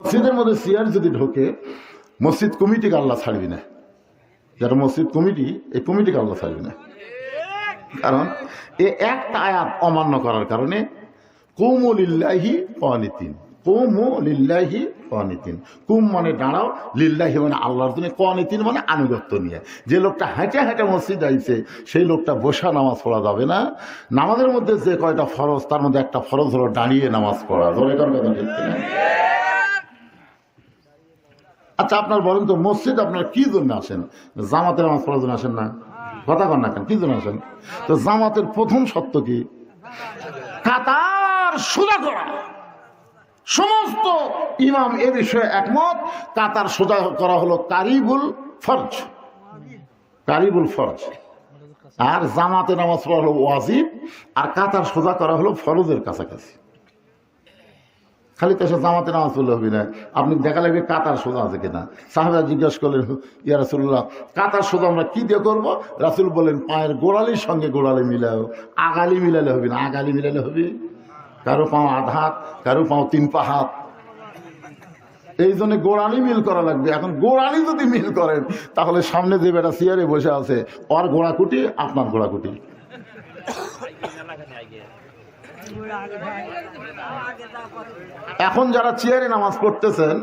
মসজিদের মধ্যে চেয়ার যদি ঢোকে, মসজিদ কমিটিকে আল্লাহ ছাড়বি না? যারা মসজিদ কমিটি, এই কমিটিকে আল্লাহ ছাড়বি না? কারণ এ একটা আয়াত অমান্য করার কারণে কৌমলিল্লাহি অনিতিন কৌমলিল্লাহি অনিতিন কুম মানে দাঁড়াও, লিল্লাহি মানে আল্লাহর জন্য কনিতিন মানে আনুগত্য নিয়ে। যে লোকটা হেঁটে হেঁটে মসজিদ আইছে, সেই লোকটা বসা নামাজ পড়া যাবে না। নামাজের মধ্যে যে কয়টা ফরজ, তার মধ্যে একটা ফরজ হলো দাঁড়িয়ে নামাজ পড়া। কারণ কথা কিনা? আচ্ছা আপনার বলেন তো, মসজিদ আপনার কি জন্য আসেন জামাতের নামাজ পড়ার জন্য আসেন না? কথা কন না কেন, কি জন্য আসেন? তো জামাতের প্রথম সত্য কি? কাতার সোজা করা। সমস্ত ইমাম এ বিষয়ে একমত, কাতার সোজা করা হলো কারিবুল ফরজ। কারিবুল ফরজ। আর জামাতে নামাজ পড়া হলো ওয়াজিব, আর কাতার সোজা করা হলো ফরজের কাছাকাছি। খালি তো জামাতে নামাজ পড়লে হবে না। আপনি দেখা লাগবে কাতার সোজা আছে কিনা। সাহেবা জিজ্ঞেস করলেন, ইয়া রাসুল্লাহ কাতার সোজা আমরা কী দিয়ে করব? রাসুল বলেন পায়ের গোড়ালির সঙ্গে গোড়ালি মিলাও। আগালি মিলালে হবে না, আগালি মিলালে হবে। কারও পাও আধ হাত, কারও পাও তিন পা হাত। এই জন্য গোড়ালি মিল করা লাগবে। এখন গোড়ালি যদি মিল করেন, তাহলে সামনে যে বেটা চেয়ারে বসে আছে, ওর গোড়াকুটি আপনার গোড়াকুটি এখন যারা চেয়ারে নামাজ পড়তেছেন,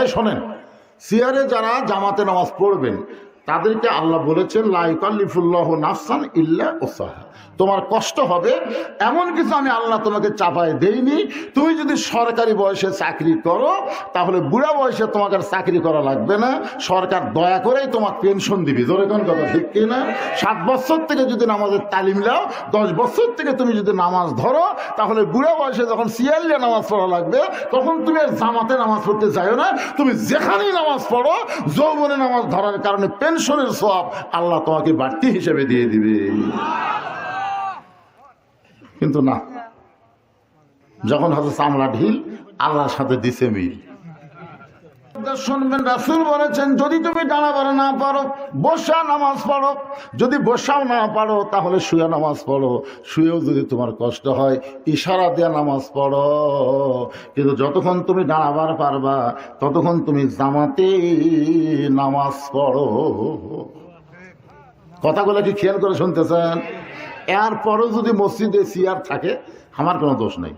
এই শোনেন, চেয়ারে যারা জামাতে নামাজ পড়বেন, তাদেরকে আল্লাহ বলেছেন লাইকাল্লিফুল্লাহ নাফসান ইল্লা ওসাহা তোমার কষ্ট হবে। এমন কিছু আমি আল্লাহ তোমাকে চাপায় দেইনি। তুমি যদি সরকারি বয়সে চাকরি করো, তাহলে বুড়া বয়সে তোমাকে আর চাকরি করা লাগবে না। সরকার দয়া করেই তোমার পেনশন দিবি। ধরে কোন কথা, ঠিক কিনা সাত বছর থেকে যদি নামাজের তালিম নাও, দশ বছর থেকে তুমি যদি নামাজ ধরো, তাহলে বুড়া বয়সে যখন সিয়াল্লে নামাজ পড়া লাগবে, তখন তুমি আর জামাতে নামাজ পড়তে চাইও না। তুমি যেখানেই নামাজ পড়ো, যৌবনে নামাজ ধরার কারণে পেনশনের সব আল্লাহ তোমাকে বাড়তি হিসেবে দিয়ে দিবে। কিন্তু না। যখন হয়তো চামড়া ঢিল, আল্লাহর সাথে দিছে মিল। শুনবেন, রাসুল বলেছেন, যদি তুমি ডানা বাড়া না পারো, বসা নামাজ পড়ো। যদি বসাও না পারো, তাহলে শুয়ে নামাজ পড়ো। শুয়েও যদি তোমার কষ্ট হয়, ইশারা দেওয়া নামাজ পড়ো। কিন্তু যতক্ষণ তুমি দাঁড়াবার পারবা, ততক্ষণ তুমি জামাতে নামাজ পড়ো। কথাগুলো কি খেয়াল করে শুনতেছেন? এরপরও যদি মসজিদে চেয়ার থাকে, আমার কোনো দোষ নেই।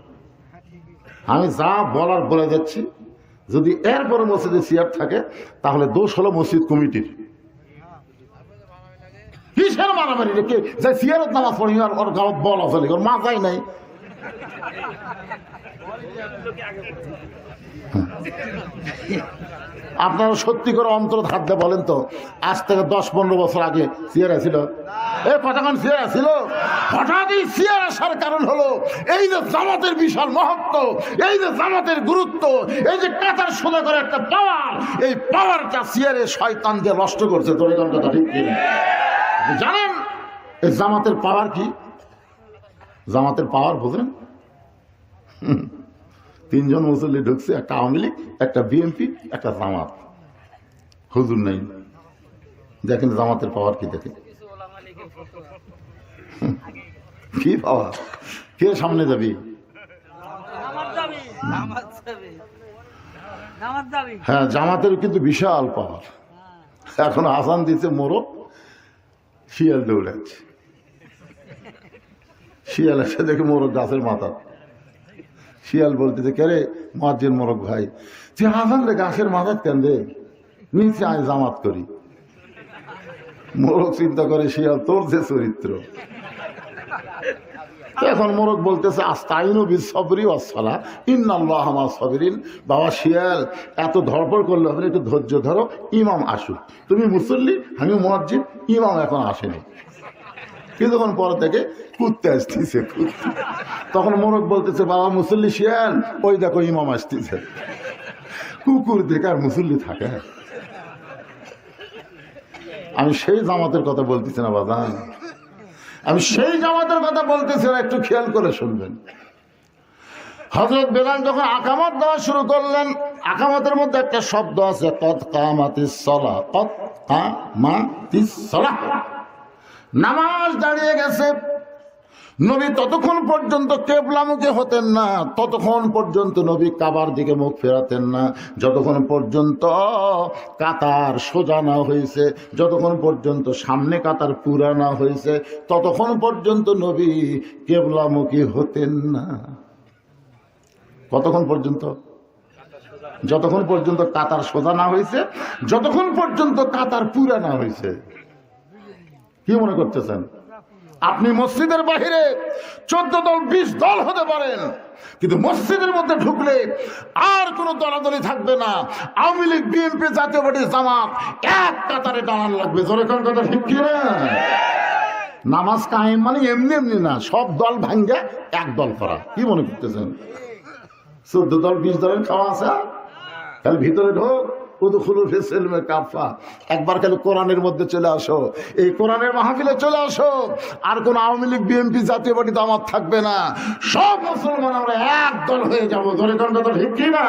আমি যা বলার বলে যাচ্ছি, যদি এরপরে মসজিদে চেয়ার থাকে, তাহলে দোষ হলো মসজিদ কমিটির। কিসের মারামারি রেখে যে চেয়ারত নামাজ পড়ি, আর ওর গাঁত বল আছে ওর মাথায় নাই। আপনারা সত্যি করে অন্তর দিয়ে বলেন তো, আজ থেকে দশ পনেরো বছর আগে চেয়ার ছিল। এ কতক্ষণ চেয়ার ছিল? হঠাৎই চেয়ার আসার কারণ হলো, এই যে জামাতের বিশাল মহত্ব, এই যে জামাতের গুরুত্ব, এই যে কাতার সোজা করে একটা পাওয়ার এই পাওয়ারটা চেয়ারে শয়তান দিয়ে নষ্ট করছে। তোর কথা ঠিক জানেন, এই জামাতের পাওয়ার কি? জামাতের পাওয়ার বুঝলেন হুম। তিনজন মুসল্লি ঢুকছে একটা আওয়ামী লীগ একটা বিএনপি একটা জামাত। হুজুর নেই। দেখেন জামাতের পাওয়ার কি দেখেন? কি পাওয়ার? কে সামনে যাবি? হ্যাঁ জামাতের কিন্তু বিশাল পাওয়ার। এখন আসান দিচ্ছে মোরগ শিয়াল দৌড়াচ্ছে। শিয়াল এসে দেখে মোরগ গাছের মাথা। শিয়াল বলতেছে, কে রে? মজ্জের মোরগ ভাই। তুই আসান রে, গাছের মাথা কেন রে? নিচে আয়, জামাত করি। মোরগ চিন্তা করে, শিয়াল, তোর যে চরিত্র। এখন মোরগ বলতেছে, আস্তাইনু বিস সবরি অসলা ইন্নাল্লাহ আমার সবরিন। বাবা, শিয়াল, এত ধরপড় করলে হবে একটু ধৈর্য ধরো, ইমাম আসুক। তুমি মুসল্লি, আমি মসজিদ ইমাম এখন আসেনি। কিছুক্ষণ পর থেকে কুত্তে আসতেছে। তখন মোরগ বলতেছে, বাবা, মুসল্লি শিয়াল, ওই দেখো ইমাম আসতেছে। কুকুর দেখে আর মুসল্লি থাকে। আমি সেই জামাতের কথা বলতেছি না বাদান আমি সেই জামাতের কথা বলতেছি না, একটু খেয়াল করে শুনবেন। হজরত বেলাল যখন আকামত দেওয়া শুরু করলেন, আকামতের মধ্যে একটা শব্দ আছে কত কামাতিস সলা কত কামাতিস সলা নামাজ দাঁড়িয়ে গেছে। নবী ততক্ষণ পর্যন্ত কেবলামুখী হতেন না, ততক্ষণ পর্যন্ত নবী কাবার দিকে মুখ ফেরাতেন না। যতক্ষণ পর্যন্ত কাতার সোজা না হয়েছে, যতক্ষণ পর্যন্ত সামনে কাতার পুরা না হয়েছে, ততক্ষণ পর্যন্ত নবী কেবলামুখী হতেন না। কতক্ষণ পর্যন্ত? যতক্ষণ পর্যন্ত কাতার সোজা না হয়েছে, যতক্ষণ পর্যন্ত কাতার পুরা না হয়েছে। কি মনে করতেছেন? আপনি মসজিদের বাহিরে চোদ্দ দল, বিশ দল হতে পারেন, কিন্তু মসজিদের মধ্যে ঢুকলে আর কোনো দলাদলি থাকবে না। আওয়ামী লীগ, বিএনপি, জাতীয় পার্টি, জামাত এক কাতারে দাঁড়ান লাগবে। জোরে কথা ঠিক কি না? নামাজ কায়েম মানে এমনি এমনি না, সব দল ভাঙ্গে এক দল করা। কি মনে করতেছেন? চোদ্দ দল, বিশ দলের খাওয়া আছে? খালি ভিতরে ঢোক। একবার খালি কোরআনের মধ্যে চলে আসো। এই কোরআনের মাহফিলে চলে আসো। আর কোন আওয়ামী লীগ, বিএনপি জাতীয় পার্টি তো আমার থাকবে না। সব মুসলমান আমরা একদল হয়ে যাব। ধরে তো ঠিক না